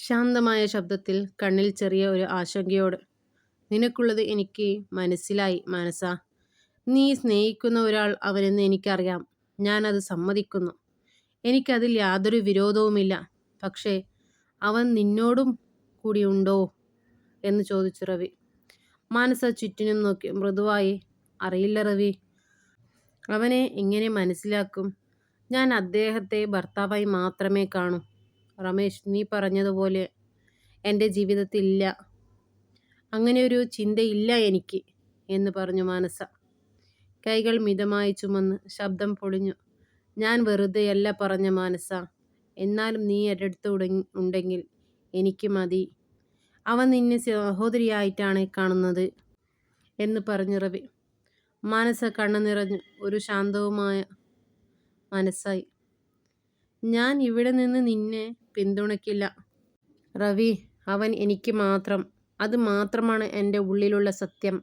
ശാന്തമായ ശബ്ദത്തിൽ കണ്ണിൽ ചെറിയ ഒരു ആശങ്കയോട് നിനക്കുള്ളത് എനിക്ക് മനസ്സിലായി മാനസ. നീ സ്നേഹിക്കുന്ന ഒരാൾ അവനെന്ന് എനിക്കറിയാം. അത് സമ്മതിക്കുന്നു. എനിക്കതിൽ യാതൊരു വിരോധവുമില്ല. പക്ഷേ അവൻ നിന്നോടും കൂടി ഉണ്ടോ? എന്ന് ചോദിച്ചു റവി. മാനസ ചുറ്റിനും നോക്കി. മൃദുവായി. അറിയില്ല റവി. അവനെ എങ്ങനെ മനസ്സിലാക്കും? ഞാൻ അദ്ദേഹത്തെ ഭർത്താവായി മാത്രമേ കാണൂ. റമേഷ് നീ പറഞ്ഞതുപോലെ എന്റെ ജീവിതത്തിൽ ഇല്ല അങ്ങനെ ഒരു ചിന്തയില്ല എനിക്ക് എന്ന് പറഞ്ഞു മാനസ. കൈകൾ മിതമായി ചുമന്ന് ശബ്ദം പൊളിഞ്ഞു. ഞാൻ വെറുതെയല്ല പറഞ്ഞ മാനസ. എന്നാലും നീ എന്റെ അടുത്ത് ഉണ്ടെങ്കിൽ എനിക്ക് മതി. അവൻ നിന്നെ സഹോദരിയായിട്ടാണ് കാണുന്നത് എന്ന് പറഞ്ഞു റവി. മാനസ കണ്ണു നിറഞ്ഞു ഒരു ശാന്തവുമായ മനസ്സായി. ഞാൻ ഇവിടെ നിന്ന് നിന്നെ പിന്തുണയ്ക്കില്ല. റവി അവൻ എനിക്ക് മാത്രം. അത് മാത്രമാണ് എന്റെ ഉള്ളിലുള്ള സത്യം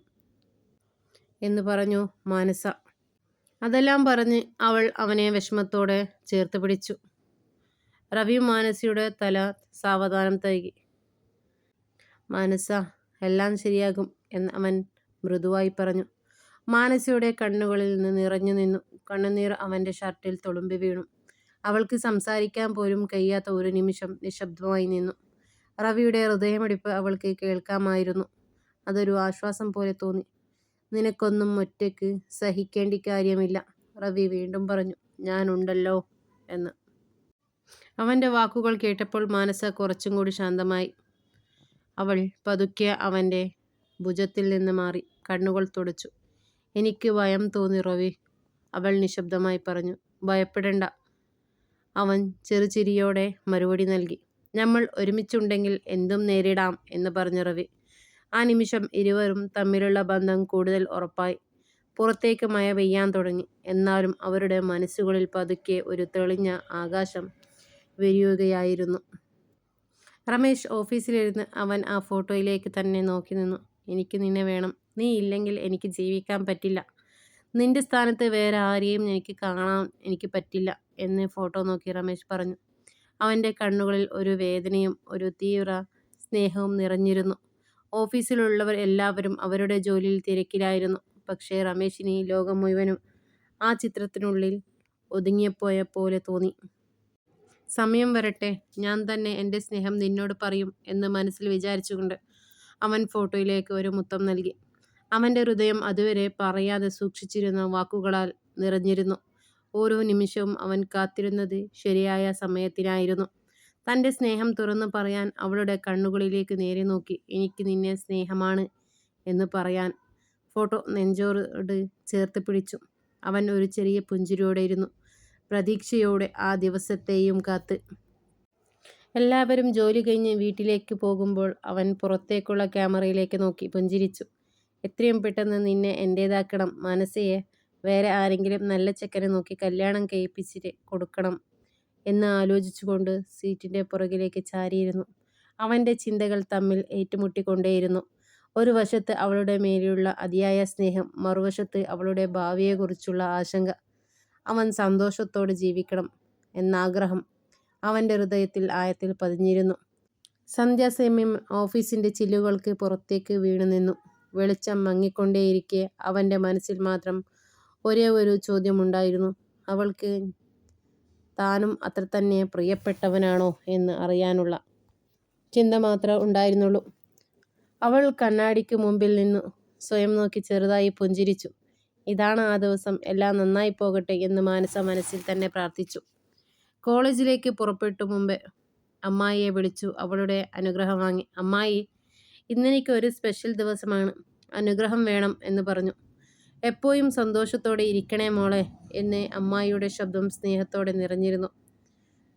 എന്ന് പറഞ്ഞു മാനസ. അതെല്ലാം പറഞ്ഞ് അവൾ അവനെ വിഷമത്തോടെ ചേർത്ത് പിടിച്ചു. റവി മാനസിയുടെ തല സാവധാനം തൈകി മാനസ എല്ലാം ശരിയാകും എന്ന് അവൻ മൃദുവായി പറഞ്ഞു. മാനസയുടെ കണ്ണുകളിൽ നിന്ന് നിറഞ്ഞു നിന്നു. കണ്ണുനീർ അവന്റെ ഷർട്ടിൽ തുളുമ്പി വീണു. അവൾക്ക് സംസാരിക്കാൻ പോലും കഴിയാത്ത ഒരു നിമിഷം നിശബ്ദമായി നിന്നു. റവിയുടെ ഹൃദയമിടിപ്പ് അവൾക്ക് കേൾക്കാമായിരുന്നു. അതൊരു ആശ്വാസം പോലെ തോന്നി. നിനക്കൊന്നും ഒറ്റയ്ക്ക് സഹിക്കേണ്ടി കാര്യമില്ല റവി വീണ്ടും പറഞ്ഞു. ഞാനുണ്ടല്ലോ എന്ന്. അവന്റെ വാക്കുകൾ കേട്ടപ്പോൾ മാനസ കുറച്ചും കൂടി ശാന്തമായി. അവൾ പതുക്കെ അവന്റെ ഭുജത്തിൽ നിന്ന് മാറി. കണ്ണുകൾ തുടച്ചു. എനിക്ക് ഭയം തോന്നി റവി അവൾ നിശബ്ദമായി പറഞ്ഞു. ഭയപ്പെടേണ്ട. അവൻ ചെറുചിരിയോടെ മറുപടി നൽകി. നമ്മൾ ഒരുമിച്ചുണ്ടെങ്കിൽ എന്തും നേരിടാം എന്ന് പറഞ്ഞു റവി. ആ നിമിഷം ഇരുവരും തമ്മിലുള്ള ബന്ധം കൂടുതൽ ഉറപ്പായി. പുറത്തേക്ക് മഴ പെയ്യാൻ തുടങ്ങി. എന്നാലും അവരുടെ മനസ്സുകളിൽ പതുക്കെ ഒരു തെളിഞ്ഞ ആകാശം വിരിയുകയായിരുന്നു. റമേഷ് ഓഫീസിലിരുന്ന് അവൻ ആ ഫോട്ടോയിലേക്ക് തന്നെ നോക്കി നിന്നു. എനിക്ക് നിന്നെ വേണം. നീ ഇല്ലെങ്കിൽ എനിക്ക് ജീവിക്കാൻ പറ്റില്ല. നിന്റെ സ്ഥാനത്ത് വേറെ ആരെയും എനിക്ക് കാണാൻ എനിക്ക് പറ്റില്ല. എന്ന് ഫോട്ടോ നോക്കി രമേശ് പറഞ്ഞു. അവന്റെ കണ്ണുകളിൽ ഒരു വേദനയും ഒരു തീവ്ര സ്നേഹവും നിറഞ്ഞിരുന്നു. ഓഫീസിലുള്ളവർ എല്ലാവരും അവരുടെ ജോലിയിൽ തിരക്കിലായിരുന്നു. പക്ഷേ രമേശിന് ലോകം മുഴുവനും ആ ചിത്രത്തിനുള്ളിൽ ഒതുങ്ങിയപ്പോയ പോലെ തോന്നി. സമയം വരട്ടെ ഞാൻ തന്നെ എന്റെ സ്നേഹം നിന്നോട് പറയും എന്ന് മനസ്സിൽ വിചാരിച്ചുകൊണ്ട് അവൻ ഫോട്ടോയിലേക്ക് ഒരു മുത്തം നൽകി. അവന്റെ ഹൃദയം അതുവരെ പറയാതെ സൂക്ഷിച്ചിരുന്ന വാക്കുകളാൽ നിറഞ്ഞിരുന്നു. ഓരോ നിമിഷവും അവൻ കാത്തിരുന്നത് ശരിയായ സമയത്തിനായിരുന്നു. തന്റെ സ്നേഹം തുറന്നു പറയാൻ അവളുടെ കണ്ണുകളിലേക്ക് നേരെ നോക്കി. എനിക്ക് നിന്നെ സ്നേഹമാണ് എന്ന് പറയാൻ ഫോട്ടോ നെഞ്ചോട് ചേർത്ത് പിടിച്ചു. അവൻ ഒരു ചെറിയ പുഞ്ചിരിയോടെ ഇരുന്നു പ്രതീക്ഷയോടെ ആ ദിവസത്തെയും കാത്ത്. എല്ലാവരും ജോലി കഴിഞ്ഞ് വീട്ടിലേക്ക് പോകുമ്പോൾ അവൻ പുറത്തേക്കുള്ള ക്യാമറയിലേക്ക് നോക്കി പുഞ്ചിരിച്ചു. എത്രയും പെട്ടെന്ന് നിന്നെ എന്റേതാക്കണം മനസ്സയെ വേറെ ആരെങ്കിലും നല്ല ചെക്കനെ നോക്കി കല്യാണം കഴിപ്പിച്ചിട്ട് കൊടുക്കണം എന്ന് ആലോചിച്ചുകൊണ്ട് സീറ്റിന്റെ പുറകിലേക്ക് ചാരിയിരുന്നു. അവന്റെ ചിന്തകൾ തമ്മിൽ ഏറ്റുമുട്ടിക്കൊണ്ടേയിരുന്നു. ഒരു വശത്ത് അവളുടെ മേലുള്ള അതിയായ സ്നേഹം മറുവശത്ത് അവളുടെ ഭാവിയെക്കുറിച്ചുള്ള ആശങ്ക. അവൻ സന്തോഷത്തോടെ ജീവിക്കണം എന്നാഗ്രഹം അവന്റെ ഹൃദയത്തിൽ ആയത്തിൽ പതിഞ്ഞിരുന്നു. സന്ധ്യാസമയം ഓഫീസിന്റെ ചില്ലുകൾക്ക് പുറത്തേക്ക് വീണു നിന്നു വെളിച്ചം മങ്ങിക്കൊണ്ടേയിരിക്കെ അവന്റെ മനസ്സിൽ മാത്രം ഒരേ ഒരു ചോദ്യമുണ്ടായിരുന്നു. അവൾക്ക് താനും അത്ര തന്നെ പ്രിയപ്പെട്ടവനാണോ എന്ന് അറിയാനുള്ള ചിന്ത മാത്രം ഉണ്ടായിരുന്നുള്ളൂ. അവൾ കണ്ണാടിക്ക് മുമ്പിൽ നിന്നു സ്വയം നോക്കി ചെറുതായി പുഞ്ചിരിച്ചു. ഇതാണ് ആ ദിവസം. എല്ലാം നന്നായി പോകട്ടെ എന്ന് മാനസ മനസ്സിൽ തന്നെ പ്രാർത്ഥിച്ചു. കോളേജിലേക്ക് പുറപ്പെട്ടു മുമ്പേ അമ്മായിയെ വിളിച്ചു. അവളുടെ അനുഗ്രഹം വാങ്ങി. അമ്മായി ഇന്നെനിക്ക് ഒരു സ്പെഷ്യൽ ദിവസമാണ്. അനുഗ്രഹം വേണം എന്ന് പറഞ്ഞു. എപ്പോഴും സന്തോഷത്തോടെ ഇരിക്കണേ മോളെ എന്ന് അമ്മായിയുടെ ശബ്ദം സ്നേഹത്തോടെ നിറഞ്ഞിരുന്നു.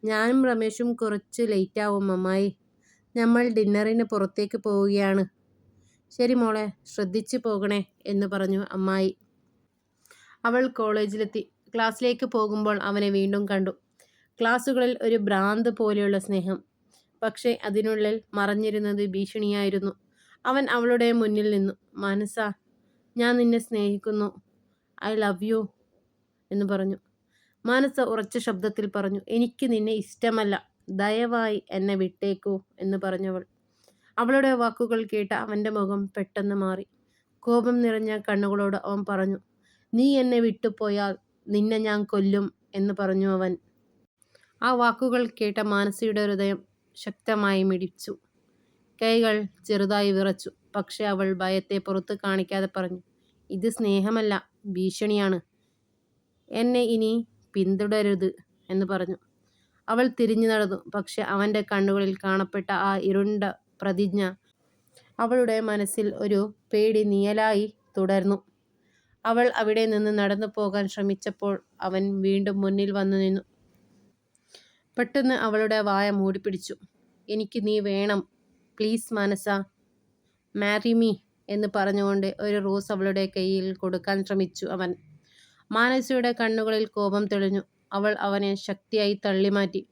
ഞാനും രമേശും കുറച്ച് ലേറ്റാവും അമ്മായി. നമ്മൾ ഡിന്നറിന് പുറത്തേക്ക് പോവുകയാണ്. ശരി മോളെ ശ്രദ്ധിച്ചു പോകണേ എന്ന് പറഞ്ഞു അമ്മായി. അവൾ കോളേജിലെത്തി. ക്ലാസ്സിലേക്ക് പോകുമ്പോൾ അവനെ വീണ്ടും കണ്ടു. ക്ലാസ്സുകളിൽ ഒരു ഭ്രാന്ത് പോലെയുള്ള സ്നേഹം. പക്ഷേ അതിനുള്ളിൽ മറഞ്ഞിരുന്നത് ഭീഷണിയായിരുന്നു. അവൻ അവളുടെ മുന്നിൽ നിന്നു. മനസ്സ ഞാൻ നിന്നെ സ്നേഹിക്കുന്നു. ഐ ലവ് യു എന്ന് പറഞ്ഞു. മാനസ ഉറച്ച ശബ്ദത്തിൽ പറഞ്ഞു എനിക്ക് നിന്നെ ഇഷ്ടമല്ല. ദയവായി എന്നെ വിട്ടേക്കൂ എന്ന് പറഞ്ഞവൾ. അവളുടെ വാക്കുകൾ കേട്ട അവന്റെ മുഖം പെട്ടെന്ന് മാറി. കോപം നിറഞ്ഞ കണ്ണുകളോട് അവൻ പറഞ്ഞു നീ എന്നെ വിട്ടുപോയാൽ നിന്നെ ഞാൻ കൊല്ലും എന്ന് പറഞ്ഞു അവൻ. ആ വാക്കുകൾ കേട്ട മാനസിയുടെ ഹൃദയം ശക്തമായി മിടിച്ചു. കൈകൾ ചെറുതായി വിറച്ചു. പക്ഷെ അവൾ ഭയത്തെ പുറത്ത് കാണിക്കാതെ പറഞ്ഞു ഇത് സ്നേഹമല്ല ഭീഷണിയാണ്. എന്നെ ഇനി പിന്തുടരുത് എന്ന് പറഞ്ഞു. അവൾ തിരിഞ്ഞു നടന്നു. പക്ഷെ അവന്റെ കണ്ണുകളിൽ കാണപ്പെട്ട ആ ഇരുണ്ട പ്രതിജ്ഞ അവളുടെ മനസ്സിൽ ഒരു പേടി നിയലായി തുടർന്നു. അവൾ അവിടെ നിന്ന് നടന്നു പോകാൻ ശ്രമിച്ചപ്പോൾ അവൻ വീണ്ടും മുന്നിൽ വന്നു നിന്നു. പെട്ടെന്ന് അവളുടെ വായ മൂടിപ്പിടിച്ചു. എനിക്ക് നീ വേണം. Please Manasa marry me. എന്ന് പറഞ്ഞുകൊണ്ട് ഒരു റോസ് അവളുടെ കയ്യിൽ കൊടുക്കാൻ ശ്രമിച്ചു അവൻ. മാനസിയുടെ കണ്ണുകളിൽ കോപം തെളിഞ്ഞു. അവൾ അവനെ ശക്തിയായി തള്ളിമാറ്റി.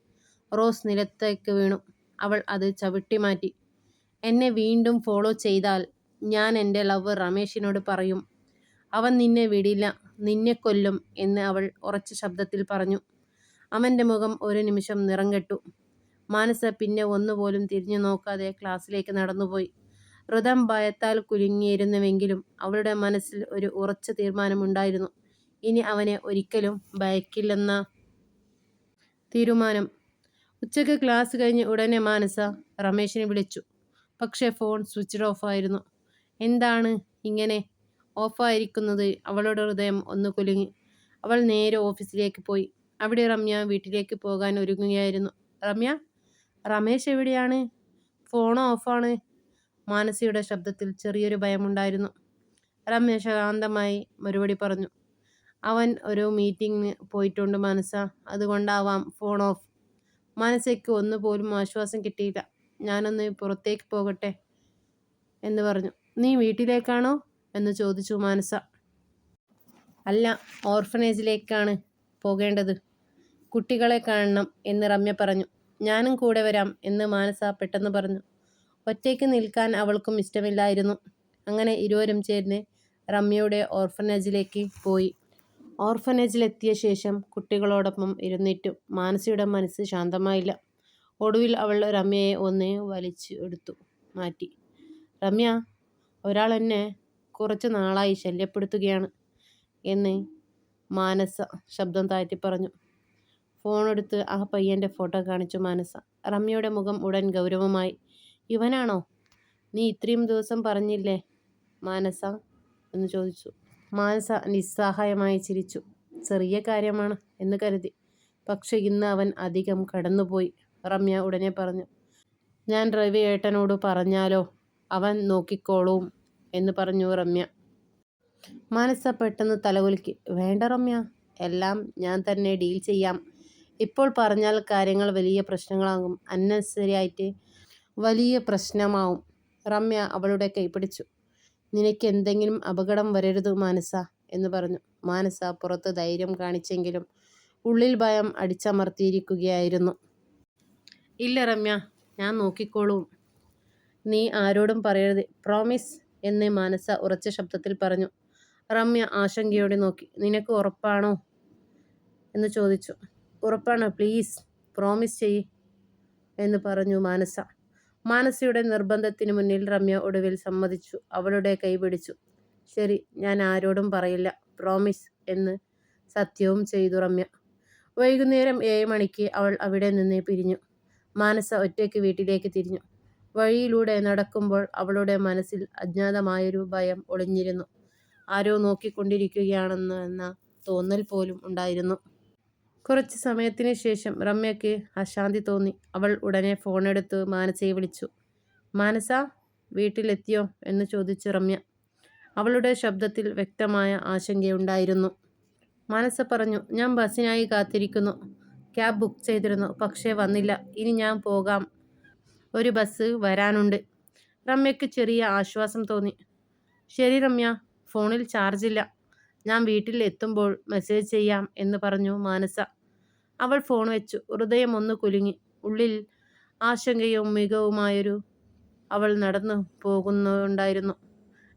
റോസ് നിലത്തേക്ക് വീണു. അവൾ അത് ചവിട്ടി മാറ്റി എന്നെ വീണ്ടും ഫോളോ ചെയ്താൽ ഞാൻ എന്റെ ലവ് റമേഷിനോട് പറയും. അവൻ നിന്നെ വിടില്ല നിന്നെ കൊല്ലും എന്ന് അവൾ ഉറച്ച ശബ്ദത്തിൽ പറഞ്ഞു. അവന്റെ മുഖം ഒരു നിമിഷം നിറം കെട്ടു. മാനസ പിന്നെ ഒന്നുപോലും തിരിഞ്ഞു നോക്കാതെ ക്ലാസ്സിലേക്ക് നടന്നുപോയി. ഋതം ഭയത്താൽ കുലുങ്ങിയിരുന്നുവെങ്കിലും അവളുടെ മനസ്സിൽ ഒരു ഉറച്ച തീരുമാനമുണ്ടായിരുന്നു. ഇനി അവനെ ഒരിക്കലും ഭയക്കില്ലെന്ന തീരുമാനം. ഉച്ചയ്ക്ക് ക്ലാസ് കഴിഞ്ഞ് ഉടനെ മാനസ റമേഷിനെ വിളിച്ചു. പക്ഷേ ഫോൺ സ്വിച്ച് ഓഫ് ആയിരുന്നു. എന്താണ് ഇങ്ങനെ ഓഫായിരിക്കുന്നത് അവളുടെ ഹൃദയം ഒന്ന് കുലുങ്ങി. അവൾ നേരെ ഓഫീസിലേക്ക് പോയി. അവിടെ റമ്യ വീട്ടിലേക്ക് പോകാൻ ഒരുങ്ങുകയായിരുന്നു. റമ്യ റമേഷ് എവിടെയാണ്? ഫോൺ ഓഫാണ് മാനസിയുടെ ശബ്ദത്തിൽ ചെറിയൊരു ഭയമുണ്ടായിരുന്നു. രമ്യ ശാന്തമായി മറുപടി പറഞ്ഞു. അവൻ ഒരു മീറ്റിംഗിന് പോയിട്ടുണ്ട് മനസ്സ അതുകൊണ്ടാവാം ഫോൺ ഓഫ്. മനസ്സയ്ക്ക് ഒന്നുപോലും ആശ്വാസം കിട്ടിയില്ല. ഞാനൊന്ന് പുറത്തേക്ക് പോകട്ടെ എന്ന് പറഞ്ഞു. നീ വീട്ടിലേക്കാണോ? എന്ന് ചോദിച്ചു മാനസ. അല്ല ഓർഫനേജിലേക്കാണ് പോകേണ്ടത്. കുട്ടികളെ കാണണം എന്ന് രമ്യ പറഞ്ഞു. ഞാനും കൂടെ വരാം എന്ന് മാനസ പെട്ടെന്ന് പറഞ്ഞു. ഒറ്റയ്ക്ക് നിൽക്കാൻ അവൾക്കും ഇഷ്ടമില്ലായിരുന്നു. അങ്ങനെ ഇരുവരും ചേർന്ന് രമ്യയുടെ ഓർഫനേജിലേക്ക് പോയി. ഓർഫനേജിലെത്തിയ ശേഷം കുട്ടികളോടൊപ്പം ഇരുന്നിട്ടും മാനസിയുടെ മനസ്സ് ശാന്തമായില്ല. ഒടുവിൽ അവൾ രമ്യയെ ഒന്ന് വലിച്ചു എടുത്തു മാറ്റി. രമ്യ ഒരാൾ എന്നെ കുറച്ച് നാളായി ശല്യപ്പെടുത്തുകയാണ് എന്ന് മാനസ ശബ്ദം താഴ്ത്തി പറഞ്ഞു. ഫോണെടുത്ത് ആ പയ്യന്റെ ഫോട്ടോ കാണിച്ചു മാനസ. റമ്യയുടെ മുഖം ഉടൻ ഗൗരവമായി. ഇവനാണോ? നീ ഇത്രയും ദിവസം പറഞ്ഞില്ലേ? മാനസ എന്ന് ചോദിച്ചു. മാനസ നിസ്സഹായമായി ചിരിച്ചു. ചെറിയ കാര്യമാണ് എന്ന് കരുതി. പക്ഷെ ഇന്ന് അവൻ അധികം കടന്നുപോയി റമ്യ ഉടനെ പറഞ്ഞു. ഞാൻ രവി ഏട്ടനോട് പറഞ്ഞാലോ? അവൻ നോക്കിക്കോളും എന്ന് പറഞ്ഞു റമ്യ മാനസ പെട്ടെന്ന് തലകുലുക്കി. വേണ്ട റമ്യ എല്ലാം ഞാൻ തന്നെ ഡീൽ ചെയ്യാം. ഇപ്പോൾ പറഞ്ഞാൽ കാര്യങ്ങൾ വലിയ പ്രശ്നങ്ങളാകും. അന്നസരി ആയിട്ട് വലിയ പ്രശ്നമാവും. റമ്യ അവളുടെ കൈപിടിച്ചു നിനക്ക് എന്തെങ്കിലും അപകടം വരരുത് മാനസ എന്ന് പറഞ്ഞു. മാനസ പുറത്ത് ധൈര്യം കാണിച്ചെങ്കിലും ഉള്ളിൽ ഭയം അടിച്ചമർത്തിയിരിക്കുകയായിരുന്നു. ഇല്ല രമ്യ ഞാൻ നോക്കിക്കോളൂ. നീ ആരോടും പറയരുത്. പ്രോമിസ് എന്ന് മാനസ ഉറച്ച ശബ്ദത്തിൽ പറഞ്ഞു. റമ്യ ആശങ്കയോടെ നോക്കി. നിനക്ക് ഉറപ്പാണോ? എന്ന് ചോദിച്ചു. ഉറപ്പാണോ. പ്ലീസ് പ്രോമിസ് ചെയ് എന്ന് പറഞ്ഞു മാനസ. മാനസയുടെ നിർബന്ധത്തിന് മുന്നിൽ രമ്യ ഒടുവിൽ സമ്മതിച്ചു. അവളുടെ കൈ പിടിച്ചു. ശരി ഞാൻ ആരോടും പറയില്ല. പ്രോമിസ് എന്ന് സത്യവും ചെയ്തു രമ്യ. വൈകുന്നേരം ഏഴ് മണിക്ക് അവൾ അവിടെ നിന്ന് പിരിഞ്ഞു. മാനസ ഒറ്റയ്ക്ക് വീട്ടിലേക്ക് തിരിഞ്ഞു. വഴിയിലൂടെ നടക്കുമ്പോൾ അവളുടെ മനസ്സിൽ അജ്ഞാതമായൊരു ഭയം ഒളിഞ്ഞിരുന്നു. ആരോ നോക്കിക്കൊണ്ടിരിക്കുകയാണെന്ന് എന്ന തോന്നൽ പോലും ഉണ്ടായിരുന്നു. കുറച്ച് സമയത്തിന് ശേഷം രമ്യയ്ക്ക് അശാന്തി തോന്നി. അവൾ ഉടനെ ഫോണെടുത്ത് മാനസയെ വിളിച്ചു. മാനസ വീട്ടിലെത്തിയോ? എന്ന് ചോദിച്ചു രമ്യ. അവളുടെ ശബ്ദത്തിൽ വ്യക്തമായ ആശങ്കയുണ്ടായിരുന്നു. മാനസ പറഞ്ഞു ഞാൻ ബസ്സിനായി കാത്തിരിക്കുന്നു. ക്യാബ് ബുക്ക് ചെയ്തിരുന്നു പക്ഷേ വന്നില്ല. ഇനി ഞാൻ പോകാം. ഒരു ബസ് വരാനുണ്ട്. രമ്യയ്ക്ക് ചെറിയ ആശ്വാസം തോന്നി. ശരി രമ്യ ഫോണിൽ ചാർജില്ല. ഞാൻ വീട്ടിൽ എത്തുമ്പോൾ മെസ്സേജ് ചെയ്യാം എന്ന് പറഞ്ഞു മാനസ. അവൾ ഫോൺ വെച്ചു. ഹൃദയം ഒന്ന് കുലുങ്ങി. ഉള്ളിൽ ആശങ്കയും മികവുമായൊരു അവൾ നടന്നു പോകുന്നുണ്ടായിരുന്നു.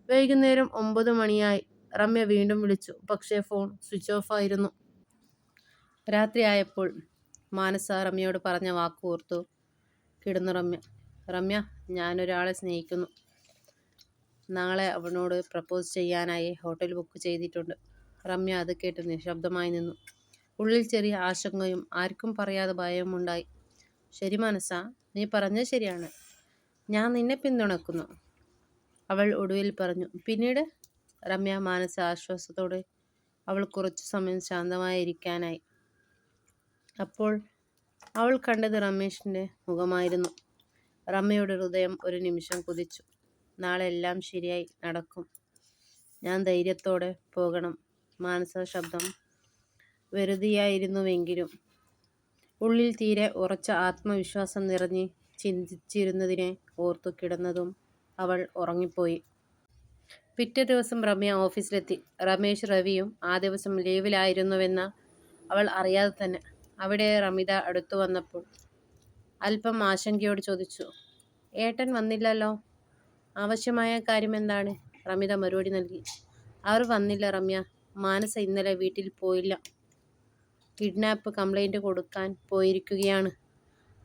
വൈകുന്നേരം ഒമ്പത് മണിയായി. റമ്യ വീണ്ടും വിളിച്ചു. പക്ഷേ ഫോൺ സ്വിച്ച് ഓഫ് ആയിരുന്നു. രാത്രിയായപ്പോൾ മാനസ റമ്യയോട് പറഞ്ഞ വാക്ക് ഓർത്തു കിടന്നു റമ്യ റമ്യ ഞാനൊരാളെ സ്നേഹിക്കുന്നു. നാളെ അവനോട് പ്രപ്പോസ് ചെയ്യാനായി ഹോട്ടൽ ബുക്ക് ചെയ്തിട്ടുണ്ട്. റമ്യ അത് കേട്ട് നിശബ്ദമായി നിന്നു. ഉള്ളിൽ ചെറിയ ആശങ്കയും ആർക്കും പറയാതെ ഭയവും ഉണ്ടായി ശരി മനസ്സ നീ പറഞ്ഞത് ശരിയാണ്. ഞാൻ നിന്നെ പിന്തുണക്കുന്നു. അവൾ ഒടുവിൽ പറഞ്ഞു. പിന്നീട്? രമ്യ മാനസ ആശ്വാസത്തോടെ അവൾ കുറച്ചു സമയം ശാന്തമായിരിക്കാനായി. അപ്പോൾ അവൾ കണ്ടത് റമേഷിന്റെ മുഖമായിരുന്നു. രമ്യയുടെ ഹൃദയം ഒരു നിമിഷം കുതിച്ചു. നാളെ എല്ലാം ശരിയായി നടക്കും. ഞാൻ ധൈര്യത്തോടെ പോകണം. മാനസ ശബ്ദം വെറുതെയായിരുന്നുവെങ്കിലും ഉള്ളിൽ തീരെ ഉറച്ച ആത്മവിശ്വാസം നിറഞ്ഞ് ചിന്തിച്ചിരുന്നതിനെ ഓർത്തു കിടന്നതും അവൾ ഉറങ്ങിപ്പോയി. പിറ്റേ ദിവസം രമ്യ ഓഫീസിലെത്തി. രമേശ് രവിയും ആ ദിവസം ലീവിലായിരുന്നുവെന്ന അവൾ അറിയാതെ തന്നെ. അവിടെ റമിത അടുത്തു വന്നപ്പോൾ അല്പം ആശങ്കയോട് ചോദിച്ചു ഏട്ടൻ വന്നില്ലല്ലോ? ആവശ്യമായ കാര്യം എന്താണ്? റമിത മറുപടി നൽകി അവർ വന്നില്ല റമ്യ മാനസ ഇന്നലെ വീട്ടിൽ പോയില്ല. കിഡ്നാപ്പ് കംപ്ലൈന്റ് കൊടുക്കാൻ പോയിരിക്കുകയാണ്.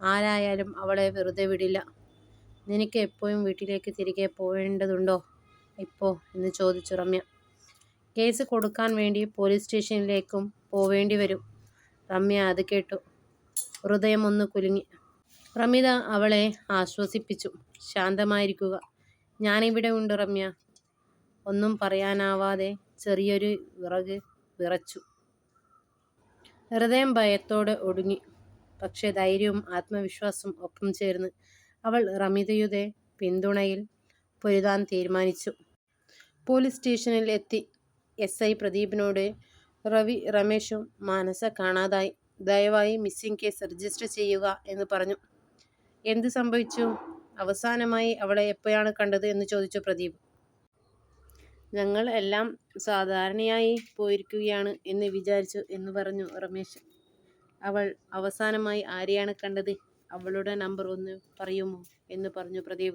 ആരായാലും അവളെ വെറുതെ വിടില്ല. നിനക്ക് എപ്പോഴും വീട്ടിലേക്ക് തിരികെ പോകേണ്ടതുണ്ടോ ഇപ്പോൾ എന്ന് ചോദിച്ചു രമ്യ. കേസ് കൊടുക്കാൻ വേണ്ടി പോലീസ് സ്റ്റേഷനിലേക്കും പോവേണ്ടി വരും. റമ്യ അത് കേട്ടു. ഹൃദയം ഒന്ന് കുലുങ്ങി. റമിത അവളെ ആശ്വസിപ്പിച്ചു. ശാന്തമായിരിക്കുക. ഞാനിവിടെ ഉണ്ട് റമ്യ ഒന്നും പറയാനാവാതെ ചെറിയൊരു വിറക് വിറച്ചു. ഹൃദയം ഭയത്തോടെ ഒടുങ്ങി. പക്ഷേ ധൈര്യവും ആത്മവിശ്വാസവും ഒപ്പം ചേർന്ന് അവൾ റമിതയുടെ പിന്തുണയിൽ പൊരുതാൻ തീരുമാനിച്ചു. പോലീസ് സ്റ്റേഷനിൽ എത്തി എസ് ഐ പ്രദീപിനോട് റവി രമേശും മാനസ കാണാതായി. ദയവായി മിസ്സിംഗ് കേസ് രജിസ്റ്റർ ചെയ്യുക എന്ന് പറഞ്ഞു. എന്ത് സംഭവിച്ചു? അവസാനമായി അവളെ എപ്പോഴാണ് കണ്ടത് എന്ന് ചോദിച്ചു പ്രദീപ്. ഞങ്ങൾ എല്ലാം സാധാരണയായി പോയിരിക്കുകയാണ് എന്ന് വിചാരിച്ചു എന്ന് പറഞ്ഞു രമേശ്. അവൾ അവസാനമായി ആരെയാണ് കണ്ടത്? അവളുടെ നമ്പർ ഒന്ന് പറയുമോ? എന്ന് പറഞ്ഞു പ്രദീപ്.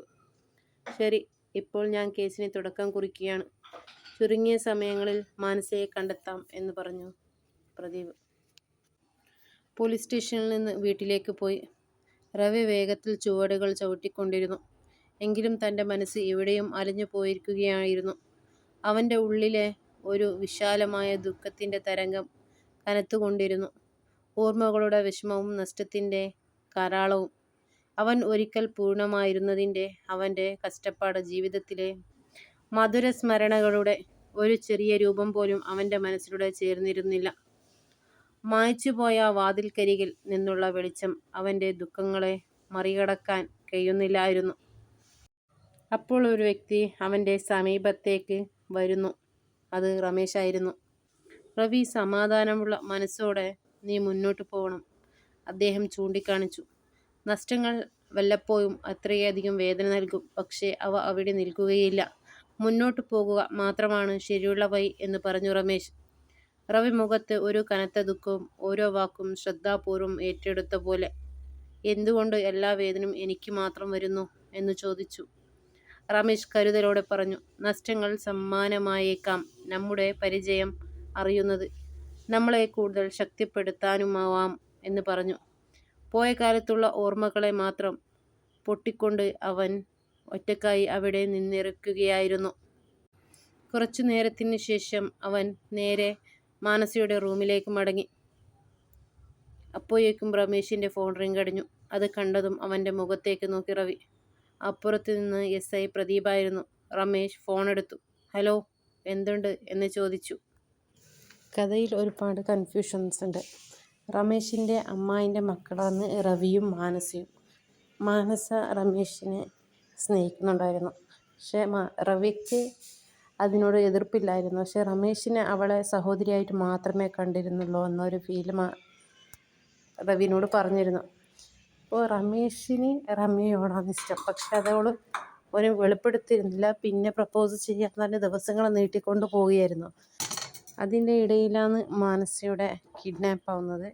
ശരി ഇപ്പോൾ ഞാൻ കേസിന് തുടക്കം കുറിക്കുകയാണ്. ചുരുങ്ങിയ സമയങ്ങളിൽ മാനസയെ കണ്ടെത്താം എന്ന് പറഞ്ഞു പ്രദീപ്. പോലീസ് സ്റ്റേഷനിൽ നിന്ന് വീട്ടിലേക്ക് പോയി. രവി വേഗത്തിൽ ചുവടുകൾ ചവിട്ടിക്കൊണ്ടിരുന്നു. എങ്കിലും തന്റെ മനസ്സ് എവിടെയും അലിഞ്ഞു പോയിരിക്കുകയായിരുന്നു. അവന്റെ ഉള്ളിലെ ഒരു വിശാലമായ ദുഃഖത്തിന്റെ തരംഗം കനത്തുകൊണ്ടിരുന്നു. ഓർമ്മകളുടെ വിഷമവും നഷ്ടത്തിന്റെ കരാളവും അവൻ ഒരിക്കൽ പൂർണമായിരുന്നതിന്റെ അവന്റെ കഷ്ടപ്പാട് ജീവിതത്തിലെ മധുര സ്മരണകളുടെ ഒരു ചെറിയ രൂപം പോലും അവന്റെ മനസ്സിലൂടെ ചേർന്നിരുന്നില്ല. മായ്ച്ചുപോയ വാതിൽക്കരികിൽ നിന്നുള്ള വെളിച്ചം അവന്റെ ദുഃഖങ്ങളെ മറികടക്കാൻ കഴിയുന്നില്ലായിരുന്നു. അപ്പോൾ ഒരു വ്യക്തി അവന്റെ സമീപത്തേക്ക് വരുന്നു. അത് റമേശായിരുന്നു. റവി സമാധാനമുള്ള മനസ്സോടെ നീ മുന്നോട്ട് പോകണം. അദ്ദേഹം ചൂണ്ടിക്കാണിച്ചു. നഷ്ടങ്ങൾ വല്ലപ്പോഴും അത്രയധികം വേദന നൽകും. പക്ഷേ അവ അവിടെ നിൽക്കുകയില്ല. മുന്നോട്ട് പോകുക മാത്രമാണ് ശരിയുള്ള വഴി എന്ന് പറഞ്ഞു റമേശ്. റവി മുഖത്ത് ഒരു കനത്ത ദുഃഖവും ഓരോ വാക്കും ശ്രദ്ധാപൂർവം ഏറ്റെടുത്ത പോലെ. എന്തുകൊണ്ട് എല്ലാ വേദനയും എനിക്ക് മാത്രം വരുന്നു? എന്ന് ചോദിച്ചു. റമേഷ് കരുതലോടെ പറഞ്ഞു നഷ്ടങ്ങൾ സമ്മാനമായേക്കാം. നമ്മുടെ പരിചയം അറിയുന്നത് നമ്മളെ കൂടുതൽ ശക്തിപ്പെടുത്താനുമാവാം എന്ന് പറഞ്ഞു. പോയ കാലത്തുള്ള ഓർമ്മകളെ മാത്രം പൊട്ടിക്കൊണ്ട് അവൻ ഒറ്റക്കായി അവിടെ നിന്നിറക്കുകയായിരുന്നു. കുറച്ചു നേരത്തിന് ശേഷം അവൻ നേരെ മാനസയുടെ റൂമിലേക്ക് മടങ്ങി. അപ്പോഴേക്കും റമേഷിന്റെ ഫോൺ റിംഗ് അടിഞ്ഞു. അത് കണ്ടതും അവന്റെ മുഖത്തേക്ക് നോക്കി റവി. അപ്പുറത്ത് നിന്ന് എസ് ഐ പ്രദീപായിരുന്നു. റമേഷ് ഫോണെടുത്തു. ഹലോ എന്തുണ്ട്? എന്ന് ചോദിച്ചു. കഥയിൽ ഒരുപാട് കൺഫ്യൂഷൻസ് ഉണ്ട്. റമേഷിന്റെ അമ്മായിന്റെ മക്കളാണ് റവിയും മാനസയും. മാനസ റമേഷിനെ സ്നേഹിക്കുന്നുണ്ടായിരുന്നു. പക്ഷേ റവിക്ക് അതിനോട് എതിർപ്പില്ലായിരുന്നു. പക്ഷേ റമേഷിനെ അവളെ സഹോദരിയായിട്ട് മാത്രമേ കണ്ടിരുന്നുള്ളൂ എന്നൊരു ഫീൽ റവിനോട് പറഞ്ഞിരുന്നു. അപ്പോൾ റമേഷിന് റമ്യയോടാണ് ഇഷ്ടം. പക്ഷെ അതവൾ ഒരു വെളിപ്പെടുത്തിയിരുന്നില്ല. പിന്നെ പ്രപ്പോസ് ചെയ്യാൻ തന്നെ ദിവസങ്ങൾ നീട്ടിക്കൊണ്ട് പോവുകയായിരുന്നു. അതിന്റെ ഇടയിലാണ് മാനസയുടെ കിഡ്നാപ്പ് ആവുന്നത്.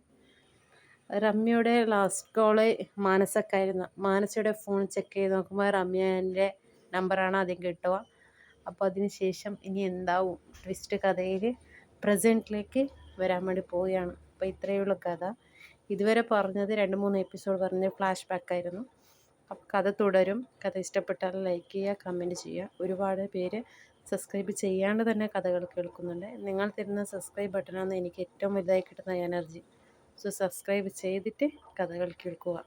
റമ്യയുടെ ലാസ്റ്റ് കോൾ മാനസക്കായിരുന്നു മാനസയുടെ ഫോൺ ചെക്ക് ചെയ്ത് നോക്കുമ്പോൾ റമ്യന്റെ നമ്പറാണ് ആദ്യം കിട്ടുക. അപ്പോൾ അതിന് ശേഷം ഇനി എന്താവും? ട്വിസ്റ്റ് കഥയിൽ പ്രസന്റിലേക്ക് വരാൻ വേണ്ടി പോവുകയാണ്. അപ്പോൾ ഇത്രയുള്ള കഥ. ഇതുവരെ പറഞ്ഞത് രണ്ട് മൂന്ന് എപ്പിസോഡ് പറഞ്ഞ ഫ്ലാഷ് ബാക്ക് ആയിരുന്നു. അപ്പം കഥ തുടരും. കഥ ഇഷ്ടപ്പെട്ടാൽ ലൈക്ക് ചെയ്യുക കമന്റ് ചെയ്യുക. ഒരുപാട് പേര് സബ്സ്ക്രൈബ് ചെയ്യാണ്ട് തന്നെ കഥകൾ കേൾക്കുന്നുണ്ട്. നിങ്ങൾ തരുന്ന സബ്സ്ക്രൈബ് ബട്ടണാണ് എനിക്ക് ഏറ്റവും വലുതായി കിട്ടുന്ന എനർജി സോ സബ്സ്ക്രൈബ് ചെയ്തിട്ട് കഥകൾ കേൾക്കുക.